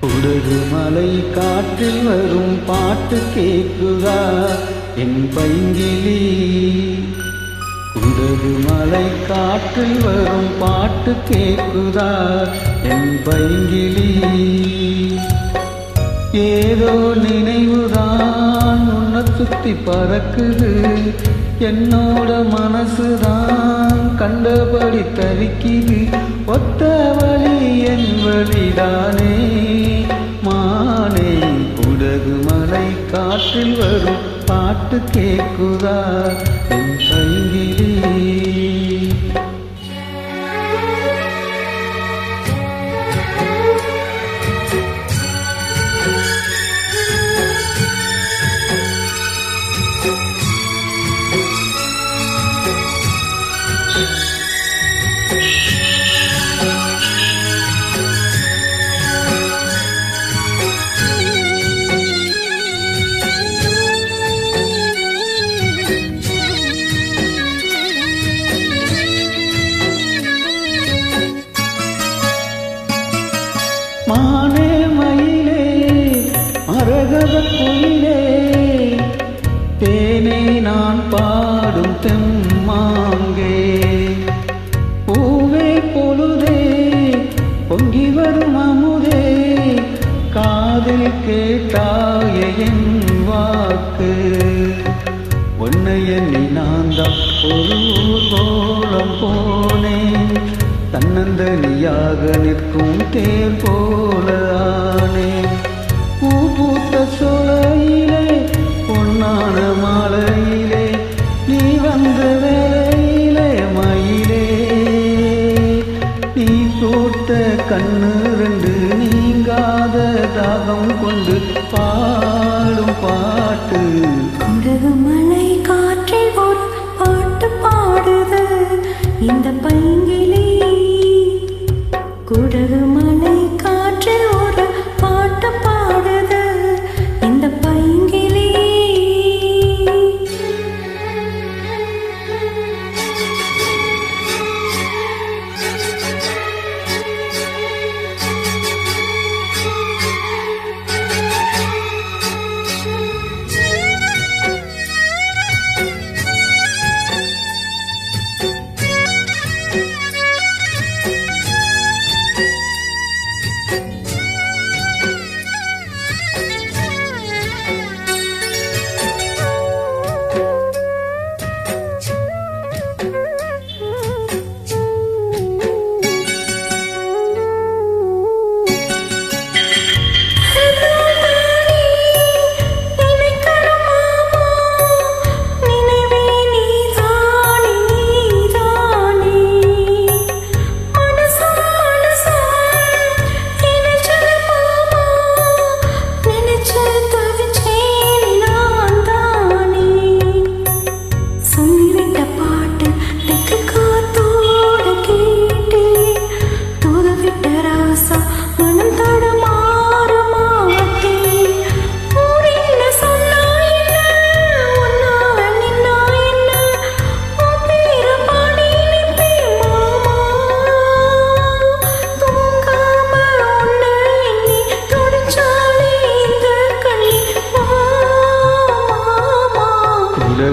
குடகு மலை காற்றில் வரும் பாட்டு கேட்குதா? என் பைங்கிலி. குடகு மலை காற்றில் வரும் பாட்டு கேக்குதா என் பைங்கிலி. ஏதோ நினைவுதான் உன்னை சுத்தி பறக்குது. என்னோட மனசுதான் கண்டபடி தவிக்குது. ஒத்த வழி என் வழிதானே. காற்றில் வரும் பாட்டு கேட்குதா? என் பைங்கிலி மானே மயிலே அரகத குயிலே தேனே நான் பாடும் தெம்மாங்கே. பூவே பொழுதே பொங்கி வரும் அமுதே. காதில் கேட்டாய என் வாக்கு. உன்னை எண்ணி நான் தான் ஒரு கோலம் போ தன்னந்தனியாக நிற்கும் தேர் போல ஆனே. பூ பூத்த சோலையிலே பொன்னான மாலையிலே நீ வந்த வேலையிலே மயிலே. நீ பூத்த கண்ணு ரெண்டு நீங்காத தாகம் கொண்டு பாடும் பாட்டு. மலை காற்றில் ஒரு பாட்டு பாடுது. இந்த பைங்கிலி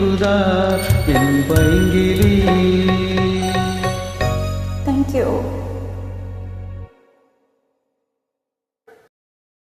காற்றில் என் பைங்கிலே